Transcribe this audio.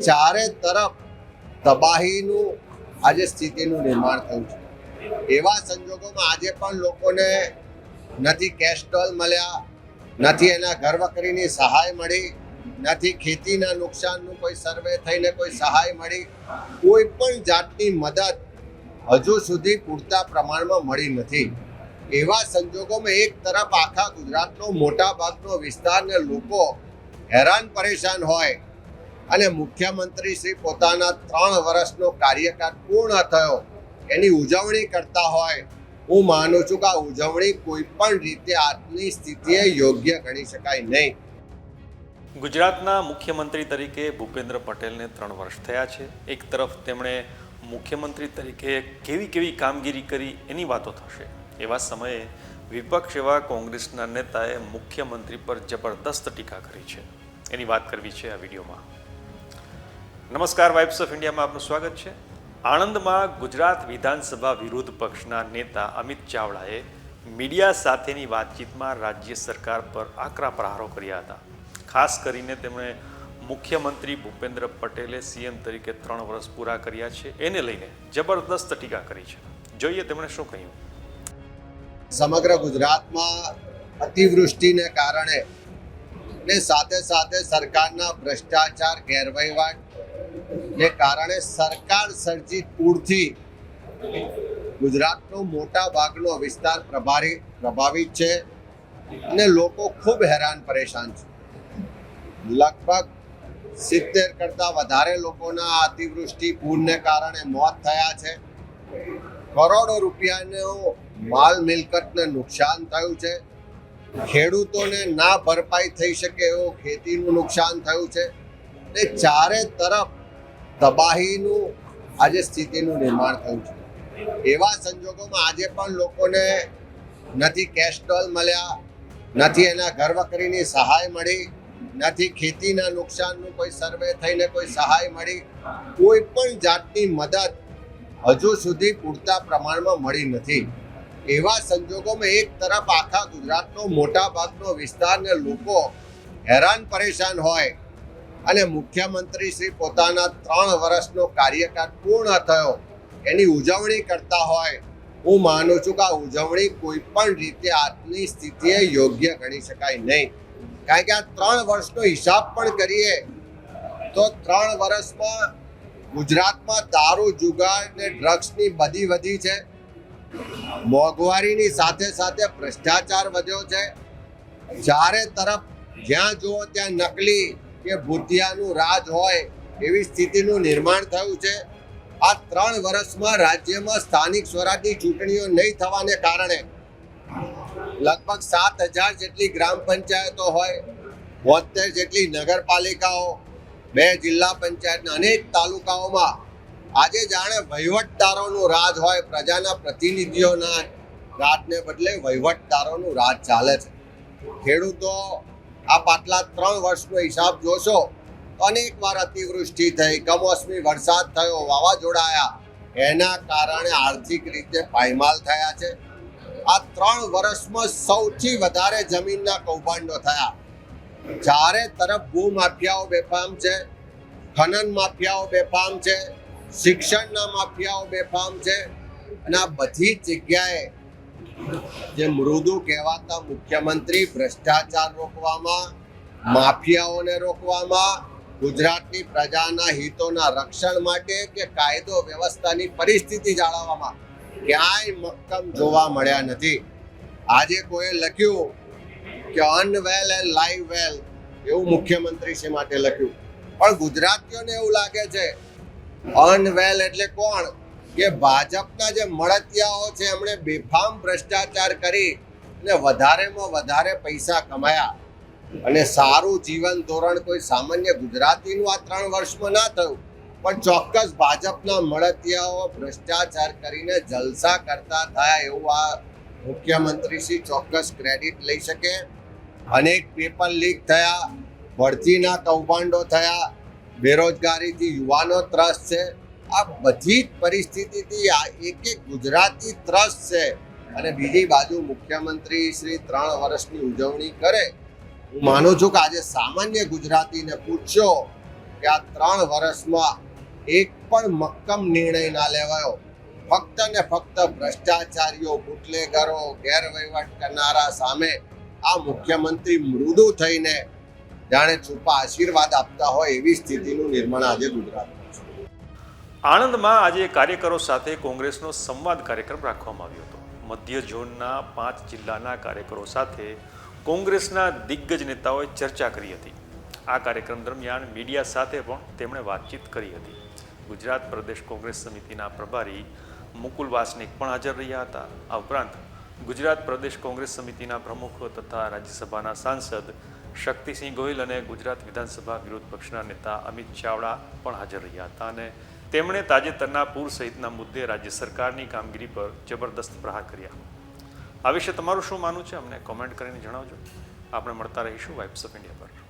ચારે તરફ તબાહીનું આજે સ્થિતિનું નિર્માણ થયું છે. એવા સંજોગોમાં આજે પણ લોકોને નથી કેશ ટોલ મળ્યા, નથી એના ઘર વકરીની સહાય મળી, નથી ખેતીના નુકસાનનું કોઈ સર્વે થઈને કોઈ સહાય મળી, કોઈ પણ જાતની મદદ હજુ સુધી પૂરતા પ્રમાણમાં મળી નથી. એવા સંજોગોમાં એક તરફ આખા ગુજરાતનો મોટા ભાગનો વિસ્તારને લોકો હેરાન પરેશાન હોય અને મુખ્યમંત્રી શ્રી પોતાના ત્રણ વર્ષનો કાર્યકાળ પૂર્ણ થયો. એની ઉજવણી કરતા હોય, હું માનું છું કે આ ઉજવણી કોઈ પણ રીતે આજની સ્થિતિએ યોગ્ય ગણી શકાય નહીં. ગુજરાતના મુખ્યમંત્રી તરીકે ભૂપેન્દ્ર પટેલને ત્રણ વર્ષ થયા છે. એક તરફ તેમણે મુખ્યમંત્રી તરીકે કેવી કેવી કામગીરી કરી એની વાતો થશે. એવા સમયે વિપક્ષ એવા કોંગ્રેસના નેતાએ મુખ્યમંત્રી પર જબરદસ્ત ટીકા કરી છે. એની વાત કરવી છે આ વિડીયોમાં. નમસ્કાર વાઇબ્સ ઓફ ઇન્ડિયામાં આપનું સ્વાગત છે. આણંદમાં ગુજરાત વિધાનસભા વિરોધ પક્ષના નેતા અમિત ચાવડાએ મીડિયા સાથેની વાતચીતમાં રાજ્ય સરકાર પર આકરા પ્રહારો કર્યા હતા. ખાસ કરીને તેમણે મુખ્યમંત્રી ભૂપેન્દ્ર પટેલે સીએમ તરીકે ત્રણ વર્ષ પૂરા કર્યા છે. એને લઈને જબરદસ્ત ટીકા કરી છે. જોઈએ તેમણે શું કહ્યું. સમગ્ર ગુજરાતમાં અતિવૃષ્ટિને કારણે ને સાથે સાથે સરકારના ભ્રષ્ટાચાર, ગેરવહીવટ ને કારણે સરકાર સર્જિત પૂરથી ગુજરાતનો મોટા ભાગનો વિસ્તાર પ્રભારી પ્રભાવિત છે અને લોકો ખૂબ હેરાન પરેશાન છે. લગભગ સિત્તેર કરતાં વધારે લોકોના અતિવૃષ્ટિ, પૂરને કારણે મોત થયા છે. કરોડો રૂપિયાનો માલ મિલકતને નુકસાન થયું છે. ખેડૂતોને ના ભરપાઈ થઈ શકે એવું ખેતીનું નુકસાન થયું છે. ને ચારે તરફ તબાહીનું આજે સ્થિતિનું નિર્માણ થયું છે. એવા સંજોગોમાં આજે પણ લોકોને નથી કેશ સ્ટોલ મળ્યા, નથી એના ઘર વકરીની સહાય મળી, નથી ખેતીના નુકસાનનું કોઈ સર્વે થઈને કોઈ સહાય મળી. કોઈ પણ જાતની મદદ હજુ સુધી પૂરતા પ્રમાણમાં મળી નથી. એવા સંજોગોમાં એક તરફ આખા ગુજરાતનો મોટા ભાગનો વિસ્તારને લોકો હેરાન પરેશાન હોય અને મુખ્યમંત્રી શ્રી પોતાના ત્રણ વર્ષનો કાર્યકાળ પૂર્ણ થયો. એની ઉજવણી કરતા હોય, હું માનું છું કે આ ઉજવણી કોઈ પણ રીતે આજની સ્થિતિએ યોગ્ય ગણી શકાય નહીં. કારણ કે આ ત્રણ વર્ષનો હિસાબ પણ કરીએ, તો ત્રણ વર્ષમાં ગુજરાતમાં દારૂ, જુગાર ને ડ્રગ્સની બધી વધી છે. મોંઘવારીની સાથે સાથે ભ્રષ્ટાચાર વધ્યો છે. ચારે તરફ જ્યાં જુઓ ત્યાં નકલી કે ભૂતિયાનું રાજ હોય એવી સ્થિતિનું નિર્માણ થયું છે. આ ત્રણ વર્ષમાં રાજ્યમાં સ્થાનિક સ્વરાજની ચૂંટણીઓ નહીં થવાને કારણે લગભગ સાત હજાર જેટલી ગ્રામ પંચાયતો હોય બોતેર જેટલી નગરપાલિકાઓ, બે જિલ્લા પંચાયતના અનેક તાલુકાઓમાં આજે જાણે વહીવટદારોનું રાજ હોય, પ્રજાના પ્રતિનિધિઓના રાજને બદલે વહીવટદારોનું રાજ ચાલે છે. ખેડૂતો આ પાછલા ત્રણ વર્ષનો હિસાબ જોશો, તો અનેક વાર અતિવૃષ્ટિ થઈ, કમોસમી વરસાદ થયો વાવાઝોડા આવ્યા એના કારણે આર્થિક રીતે પાયમાલ થયા છે. આ ત્રણ વર્ષમાં સૌથી વધારે જમીનના કૌભાંડો થયા. ચારે તરફ ભૂમાફિયાઓ બેફામ છે, ખનન માફિયાઓ બેફામ છે, શિક્ષણના માફિયાઓ બેફામ છે. અને આ બધી જગ્યાએ જે મૃદુ કહેવાતા મુખ્યમંત્રી ભ્રષ્ટાચાર રોકવામાં, માફિયાઓને રોકવામાં, ગુજરાતની પ્રજાના હિતોના રક્ષણ માટે કે કાયદો વ્યવસ્થાની પરિસ્થિતિ જાળવવામાં ક્યાંય મક્કમ જોવા મળ્યા નથી. આજે કોઈએ લખ્યું કે અનવેલ એન્ડ લાઈવ વેલ એવું મુખ્યમંત્રી શ્રી માટે લખ્યું. પણ ગુજરાતીઓને એવું લાગે છે અનવેલ એટલે કોણ? કે ભાજપના જે મળતિયાઓ છે, એમણે બેફામ ભ્રષ્ટાચાર કરી અને વધારેમાં વધારે પૈસા કમાયા. અને સારું જીવન ધોરણ કોઈ સામાન્ય ગુજરાતીનું આ ત્રણ વર્ષમાં ના થયું, પણ ચોક્કસ ભાજપના મળતિયાઓ ભ્રષ્ટાચાર કરીને જલસા કરતા થયા એવું આ મુખ્યમંત્રી ચોક્કસ ક્રેડિટ લઈ શકે. અનેક પેપર લીક થયા, ભરતીના કૌભાંડો થયા, બેરોજગારીથી યુવાનો ત્રસ્ત છે. આ બધી જ પરિસ્થિતિથી આ એક એક ગુજરાતી ત્રસ્ત છે. અને બીજી બાજુ મુખ્યમંત્રી શ્રી ત્રણ વર્ષની ઉજવણી કરે. હું માનું છું કે આજે સામાન્ય ગુજરાતીને પૂછશો કે આ ત્રણ વર્ષમાં એક પણ મક્કમ નિર્ણય ના લેવાયો. ફક્ત ને ફક્ત ભ્રષ્ટાચારીઓ, બુટલેગરો, ગેરવહીવટ કરનારા સામે આ મુખ્યમંત્રી મૃદુ થઈને જાણે છુપા આશીર્વાદ આપતા હોય એવી સ્થિતિનું નિર્માણ આજે ગુજરાતમાં આણંદમાં આજે કાર્યકરો સાથે કોંગ્રેસનો સંવાદ કાર્યક્રમ રાખવામાં આવ્યો હતો. મધ્ય ઝોનના પાંચ જિલ્લાના કાર્યકરો સાથે કોંગ્રેસના દિગ્ગજ નેતાઓએ ચર્ચા કરી હતી. આ કાર્યક્રમ દરમિયાન મીડિયા સાથે પણ તેમણે વાતચીત કરી હતી. ગુજરાત પ્રદેશ કોંગ્રેસ સમિતિના પ્રભારી મુકુલ વાસનિક પણ હાજર રહ્યા હતા. આ ઉપરાંત ગુજરાત પ્રદેશ કોંગ્રેસ સમિતિના પ્રમુખ તથા રાજ્યસભાના સાંસદ શક્તિસિંહ ગોહિલ અને ગુજરાત વિધાનસભા વિરોધ પક્ષના નેતા અમિત ચાવડા પણ હાજર રહ્યા હતા અને તેમણે તાજેતરના પૂર સહિતના મુદ્દે રાજ્ય સરકારની કામગીરી પર જબરદસ્ત પ્રહાર કર્યા. આ વિશે તમારું શું માનવું છે? અમને કોમેન્ટ કરીને જણાવજો. આપણે મળતા રહીશું વાઇબ્સ ઓફ ઇન્ડિયા પર.